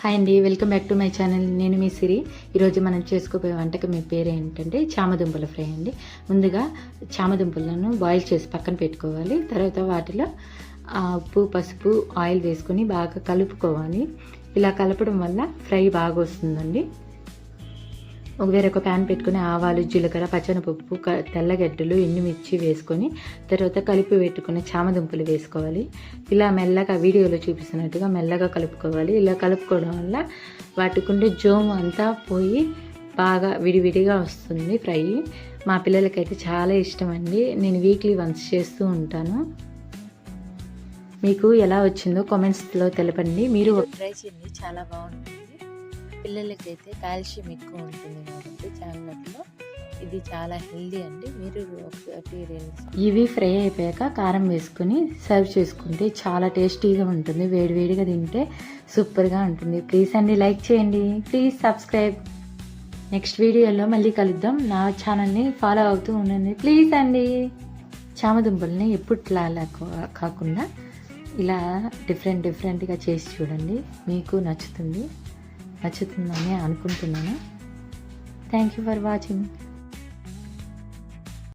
Hi అండి welcome back to my channel నేను మీ సిరి. ఈరోజు మనం చేసుకోబోయే వంటకి మీ పేరు ఏంటంటే చామదుంపల ఫ్రై అండి. ముందుగా చామదుంపలను బాయిల్ చేసి పక్కన పెట్టుకోవాలి. తర్వాత వాటిలో ఆ, ఉప్పు పసుపు ఆయిల్ వేసుకొని బాగా కలుపుకోవాలి. ఇలా కలపడం వల్ల ఫ్రై బాగా వస్తుందండి. ఒక వేరొక ప్యాన్ పెట్టుకుని ఆవాలు జీలకర్ర పచ్చనపప్పు తెల్లగడ్డలు ఎండుమిర్చి వేసుకొని తర్వాత కలిపి పెట్టుకున్న చామదుంపలు వేసుకోవాలి. ఇలా మెల్లగా వీడియోలో చూపిస్తున్నట్టుగా మెల్లగా కలుపుకోవాలి. ఇలా కలుపుకోవడం వల్ల వాటికుండే జోము అంతా పోయి బాగా విడివిడిగా వస్తుంది ఫ్రై. మా పిల్లలకైతే చాలా ఇష్టం అండి నేను వీక్లీ వన్స్ చేస్తూ ఉంటాను. మీకు ఎలా వచ్చిందో కామెంట్స్లో తెలపండి. మీరు ట్రై చేయండి చాలా బాగుంటుంది. పిల్లలకైతే కాల్షియం ఎక్కువ ఉంటుంది కాబట్టి చాక్లెట్లో ఇది చాలా హెల్దీ అండి. మీరు ఇవి ఫ్రై అయిపోయాక కారం వేసుకుని సర్వ్ చేసుకుంటే చాలా టేస్టీగా ఉంటుంది. వేడివేడిగా తింటే సూపర్గా ఉంటుంది. ప్లీజ్ అండి లైక్ చేయండి. Please subscribe. నెక్స్ట్ వీడియోలో మళ్ళీ కలుద్దాం. నా ఛానల్ని ఫాలో అవుతూ ఉండండి. ప్లీజ్ అండి. చామదుంపల్ని ఎప్పుడులా అలా కాకుండా ఇలా డిఫరెంట్ డిఫరెంట్గా చేసి చూడండి. మీకు నచ్చుతుంది. నచ్చుతుందని అనుకుంటున్నాను. Thank you for watching